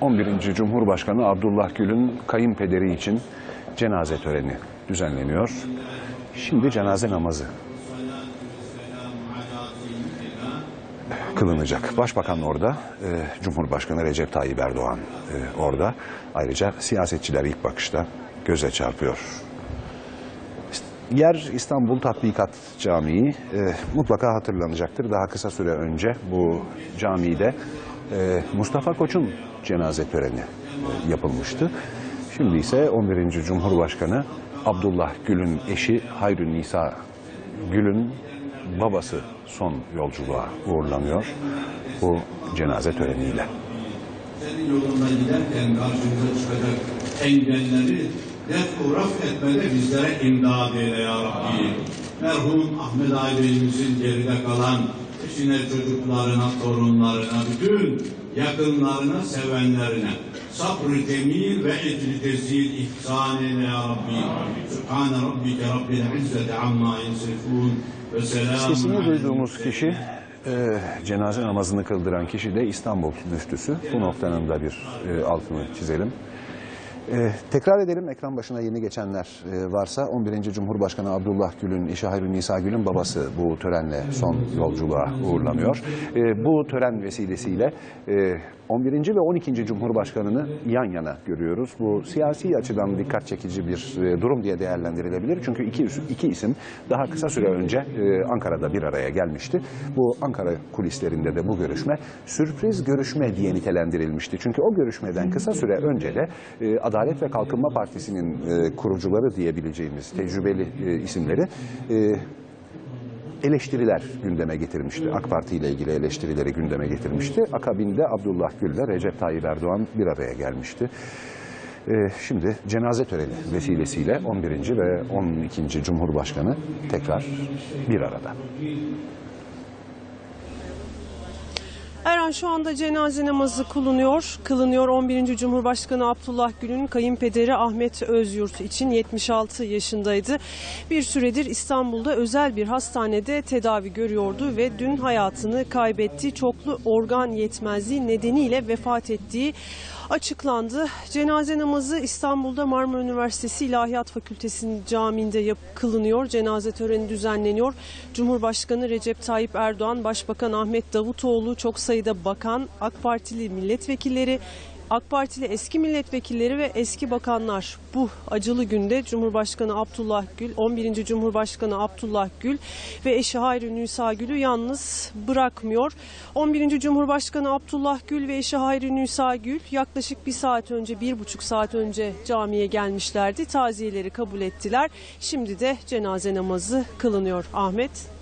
11. Cumhurbaşkanı Abdullah Gül'ün kayınpederi için cenaze töreni düzenleniyor. Şimdi cenaze namazı kılınacak. Başbakan orada, e, Cumhurbaşkanı Recep Tayyip Erdoğan e, orada. Ayrıca siyasetçiler ilk bakışta göze çarpıyor. Yer İstanbul Tatbikat Camii. E, mutlaka hatırlanacaktır. Daha kısa süre önce bu camide e, Mustafa Koç'un cenaze töreni e, yapılmıştı. Şimdi ise 11. Cumhurbaşkanı Abdullah Gül'ün eşi Hayrü Nisa Gül'ün babası son yolculuğa uğurlanıyor bu cenaze töreniyle. senin yolunda giderken karşımıza çıkacak engelleri def uğraf etmede bizlere imdad eyle ya Rabbi. Merhum Ahmet Aydemiz'in geride kalan eşine, çocuklarına, torunlarına, bütün yakınlarına, sevenlerine sabrı cemil ve ecri tezil ihsan eyle ya Rabbi. Sübhane Rabbike Rabbil İzzeti amma yasifun ve selamun Sesini duyduğumuz kişi e, cenaze namazını kıldıran kişi de İstanbul müftüsü. Bu noktanın da bir e, altını çizelim. E, tekrar edelim ekran başına yeni geçenler e, varsa 11. Cumhurbaşkanı Abdullah Gül'ün, eşi Hayrü Nisa Gül'ün babası bu törenle son yolculuğa uğurlanıyor. E, bu tören vesilesiyle e, 11. ve 12. Cumhurbaşkanını yan yana görüyoruz. Bu siyasi açıdan dikkat çekici bir e, durum diye değerlendirilebilir. Çünkü iki, iki isim daha kısa süre önce e, Ankara'da bir araya gelmişti. Bu Ankara kulislerinde de bu görüşme sürpriz görüşme diye nitelendirilmişti. Çünkü o görüşmeden kısa süre önce de e, Adalet ve Kalkınma Partisi'nin e, kurucuları diyebileceğimiz tecrübeli e, isimleri e, eleştiriler gündeme getirmişti. AK Parti ile ilgili eleştirileri gündeme getirmişti. Akabinde Abdullah Gül ile Recep Tayyip Erdoğan bir araya gelmişti. Ee, şimdi cenaze töreni vesilesiyle 11. ve 12. Cumhurbaşkanı tekrar bir arada. Erhan şu anda cenaze namazı kılınıyor. Kılınıyor 11. Cumhurbaşkanı Abdullah Gül'ün kayınpederi Ahmet Özyurt için 76 yaşındaydı. Bir süredir İstanbul'da özel bir hastanede tedavi görüyordu ve dün hayatını kaybetti. Çoklu organ yetmezliği nedeniyle vefat ettiği açıklandı. Cenaze namazı İstanbul'da Marmara Üniversitesi İlahiyat Fakültesi'nin camiinde yap kılınıyor. Cenaze töreni düzenleniyor. Cumhurbaşkanı Recep Tayyip Erdoğan, Başbakan Ahmet Davutoğlu, çok sayıda bakan, AK Partili milletvekilleri, AK Partili eski milletvekilleri ve eski bakanlar bu acılı günde Cumhurbaşkanı Abdullah Gül, 11. Cumhurbaşkanı Abdullah Gül ve eşi Hayri Nisa Gül'ü yalnız bırakmıyor. 11. Cumhurbaşkanı Abdullah Gül ve eşi Hayri Nisa Gül yaklaşık bir saat önce, bir buçuk saat önce camiye gelmişlerdi. Taziyeleri kabul ettiler. Şimdi de cenaze namazı kılınıyor. Ahmet.